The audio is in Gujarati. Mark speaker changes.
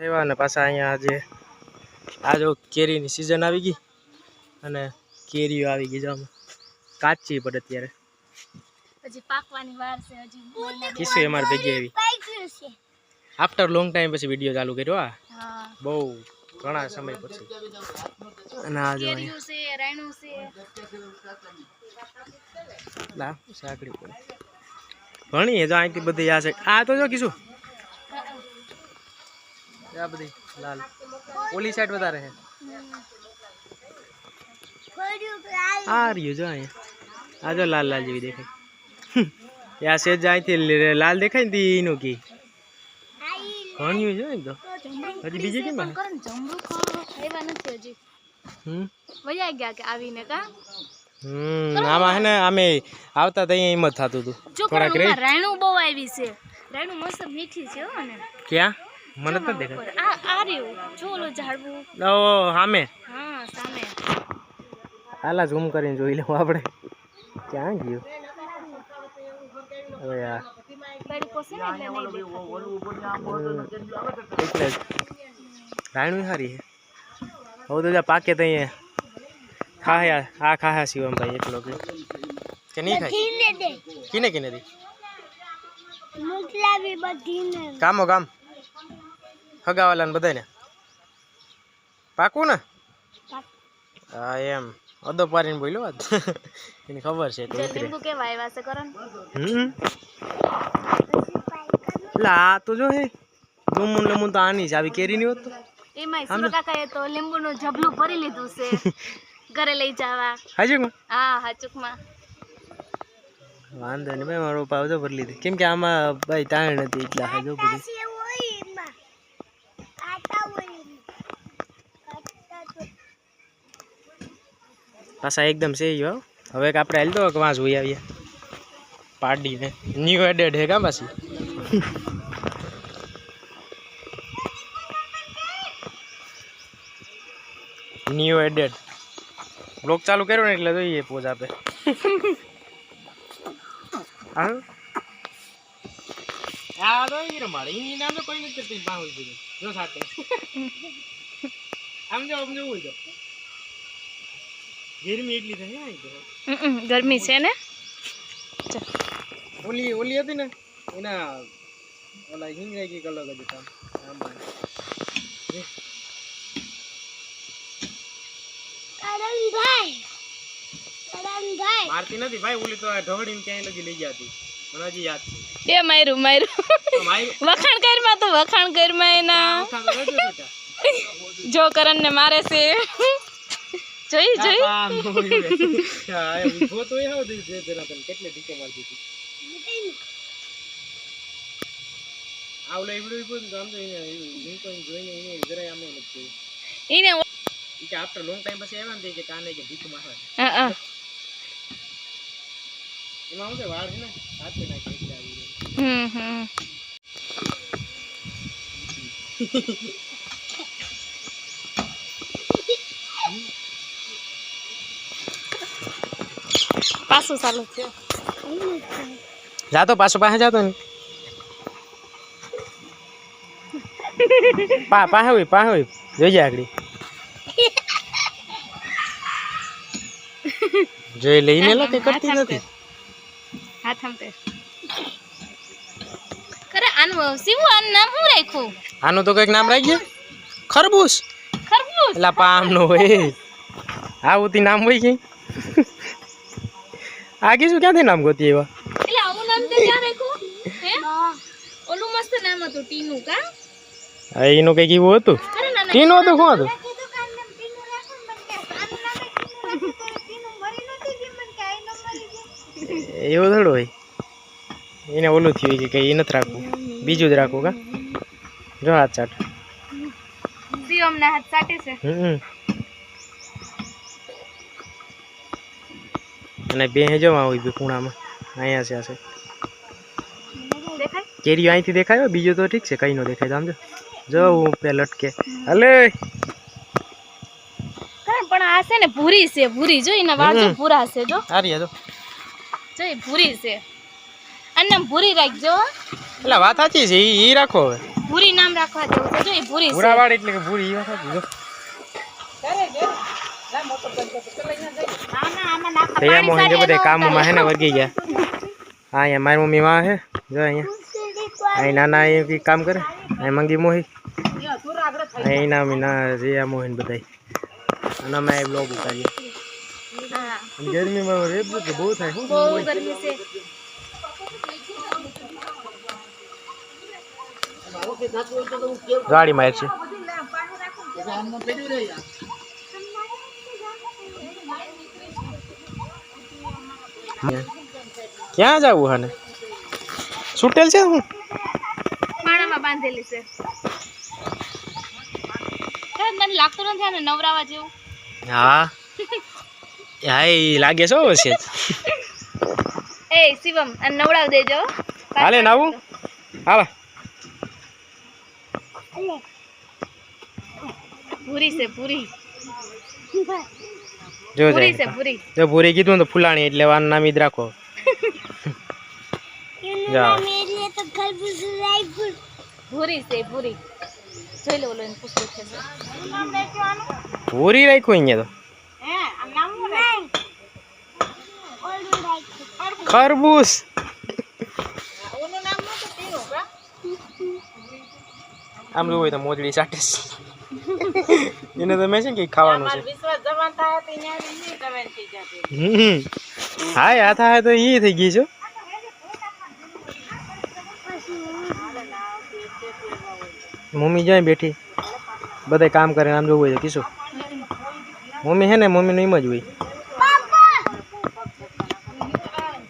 Speaker 1: આવ્યા અને પાછા અહીંયા આજે આ જો કેરીની સિઝન આવી ગઈ અને કેરીઓ આવી ગઈ જો કાચી પડે અત્યારે.
Speaker 2: હજી પાકવાની વાર છે હજી
Speaker 1: ભેગી આવી. આફ્ટર લોંગ ટાઈમ પછી વીડિયો ચાલુ કર્યો આ બહુ ઘણા સમય પછી. અને આ જો
Speaker 2: છે રાયણું છે.
Speaker 1: લા સાંકડી પડે ભણીએ જો અહીંથી બધી આ છે. આ તો જો કીશું આ બધી લાલ. ઓલી સાઈડ વધારે છે. આ રહ્યું જો અહીંયા. આ જો લાલ લાલ જેવી દેખાય. આ સેજ અહીંથી લાલ દેખાય ને એનું કી. ભણ્યું છે ને તો. હજી બીજી કેમ
Speaker 2: આવ્યા નથી હજી
Speaker 1: હમ?
Speaker 2: વયા ગયા કે આવીને કા
Speaker 1: હમ આમાં હે ને આમે આવતા તો એમ જ થતું હતું. થોડાક
Speaker 2: પણ
Speaker 1: રહી.
Speaker 2: ઉમાં રાયણું બહુ આવી છે. રાયણું મસ્ત મીઠી છે હો ને
Speaker 1: ક્યાં? મને તો દેખાય.
Speaker 2: આ આ રહ્યું. જો ઓલું ઝાડવું.
Speaker 1: ઓ સામે.
Speaker 2: હા સામે.
Speaker 1: હાલા ઝૂમ કરીને જોઈ લઉં આપણે. ક્યાં ગયું? હવે યાર
Speaker 2: એટલે
Speaker 1: રાયણું સારી છે. હવે તો જા પાકે તો અહીંયા. ખાયા આ શિવમ ભાઈ એકલો કે. કે નહીં ખાય? કિને કિને દી. કામો કામ હગાવાલાને બધાને પાકું. ને હા એમ. અદો પારીને બોલ્યો વાત. એની ખબર છે તો
Speaker 2: લીંબુ કેવા આવ્યા છે કરો
Speaker 1: હમ? એટલે તો જો હે. લમુન લમુન તો આની જ આવી કેરી ની હોત
Speaker 2: કાકાએ તો લીંબુનું જબલું ભરી લીધું છે. ઘરે લઈ જવા. હા
Speaker 1: વાંધો નહીં ભાઈ મારો પાવ તો ભરી લીધી. કેમ કે આમાં ભાઈ તાણ નથી એટલા હાજો બધી પાછા એકદમ છે હો. હવે કે આપણે હાલ તો કે વાં જોઈ આવીએ. પાડીને. ન્યૂ એડેડ હે કા પાછી? ન્યૂ એડેડ બ્લોક ચાલુ કર્યો ને એટલે જોઈએ પોઝ આપે. આમ જો આમ જો ગરમી એટલી થઈ ને અહીં તો.
Speaker 2: હમ, ગરમી છે ને?
Speaker 1: ઓલી ઓલી હતી ને એના ઓલા હિંગરાઈ ગઈ કલર જ હતા આમાં મારતી નથી ભાઈ ઓલી તો આ ઢોળીને ક્યાંય લગી લઈ જતી મને હજી યાદ છે.
Speaker 2: એ માર્યું માર્યું
Speaker 1: તો મારી
Speaker 2: વખાણ કરમાં તો વખાણ કરમાં એના.
Speaker 1: વખા તો રહેજો બેટા.
Speaker 2: જો કરણ ને મારે છે. જોઈ જોઈ.
Speaker 1: હા, તો એ દે- તને કેટલે તો આમ તો જોઈને એને જરાય આમ નથી
Speaker 2: એને
Speaker 1: કે time પછી આવ્યા ને કે કાને કે ભીખ મારવા.
Speaker 2: હા હા.
Speaker 1: એમાં હું છે વાળ છે ને? હાથે નાખે એટલે આવી
Speaker 2: હમ હમ. પાછું ચાલુ થયો.
Speaker 1: જાતો પાછો પાસે જાતો ને. પા પાસે હોય પાસે હોય. જોઈ આગળ. જોઈ લઈને લો કે કરતી નથી
Speaker 2: હાથ આમ કરે આનું શિવું આનું નામ શું રાખ્યું?
Speaker 1: આનું તો કંઈક નામ રાખીએ ખરબૂસ.
Speaker 2: ખરબૂસ?
Speaker 1: એટલે પામ નો હોય. આવું તી નામ હોય કે? આ શું ક્યાંથી નામ ગોતી એવા
Speaker 2: એટલે આવું નામ તો ક્યાં રાખ્યું? હે? ઓલું મસ્ત નામ હતું ટીનું કા?
Speaker 1: હા, એનું કઈ એવું હતું?
Speaker 2: અરે ના ના
Speaker 1: ટીનું હતું શું હતું? એવું થોડું હોય. એને ઓલું થયું કે કઈ એ નથી રાખવું. બીજું જ રાખવું કા? જો હાથ ચાટ.
Speaker 2: હાથ ચાટે છે.
Speaker 1: હમ. અને બે જો આવી બી ખૂણામાં. અહીંયા છે આ છે.
Speaker 2: દેખાય
Speaker 1: કેરીઓ અહીંથી દેખાય હો, બીજું તો ઠીક છે કઈ નો દેખાય સમજો. જો જો હું પે લટકે. હલે.
Speaker 2: પણ આ છે ને ભૂરી છે ભૂરી. જો એના વાળ જો ભૂરા છે જો.
Speaker 1: સારી જો.
Speaker 2: જો એ ભૂરી છે. અને ભૂરી રાખજો
Speaker 1: એટલે વાત સાચી છે ઈ ઈ રાખો હવે.
Speaker 2: ભૂરી નામ રાખવા જેવું છે જો એ ભૂરી છે.
Speaker 1: ભૂરાવાડ એટલે કે ભૂરી ઈ વાત સાચી જો
Speaker 2: ના ના આમાં ના
Speaker 1: ભૈયા
Speaker 2: પાણી
Speaker 1: મોહન જો
Speaker 2: સાથે
Speaker 1: બધે
Speaker 2: ન
Speaker 1: કામમાં હે ને
Speaker 2: ઉતારે.
Speaker 1: વર્ગી ગયા હા અહીંયા મારી મમ્મી માં છે જો અહીંયા અહીં નાના એ કંઈક કામ કરે અહીં મંગી મોહી અહીં એના મમ્મી ના રિયા મોહન બધાય અને અમે આ બ્લોગ ઉતારીએ
Speaker 2: હા
Speaker 1: અને ગરમીમાં રેપ તો બહુ થાય શું
Speaker 2: બહુ ગરમી છે
Speaker 1: ગાડી માં છે ક્યાં જવું હને સુટેલ છે હું?
Speaker 2: માણામાં બાંધેલી છે. મને લાગતું નથી આને નવરાવા જેવું.
Speaker 1: હા. હા એ લાગે છો હશે
Speaker 2: એ શિવમ અને નવડાવ દેજો.
Speaker 1: હાલે નાવું? હાલો.
Speaker 2: પૂરી છે પૂરી
Speaker 1: જો
Speaker 2: પૂરી છે પૂરી.
Speaker 1: જો પૂરી કીધું તો ફૂલાણી એટલે વાનું નામ ઈ જ રાખો જાઓ.
Speaker 2: પૂરી છે પૂરી જોઈ લો ઓલો એને પૂછો છે
Speaker 1: પૂરી રાખ્યું અહીંયા તો? ખરબૂસ આમ જોવું હોય તો મોજડી છે. એને તો મેં છે કંઈક ખાવાનું છે. હા આ થાય તો એ થઈ ગઈ છે મમ્મી જાય બેઠી? બધે કામ કરે આમ જોવું હોય તો કીશું. મમ્મી હે ને મમ્મીનું એમ જ હોય.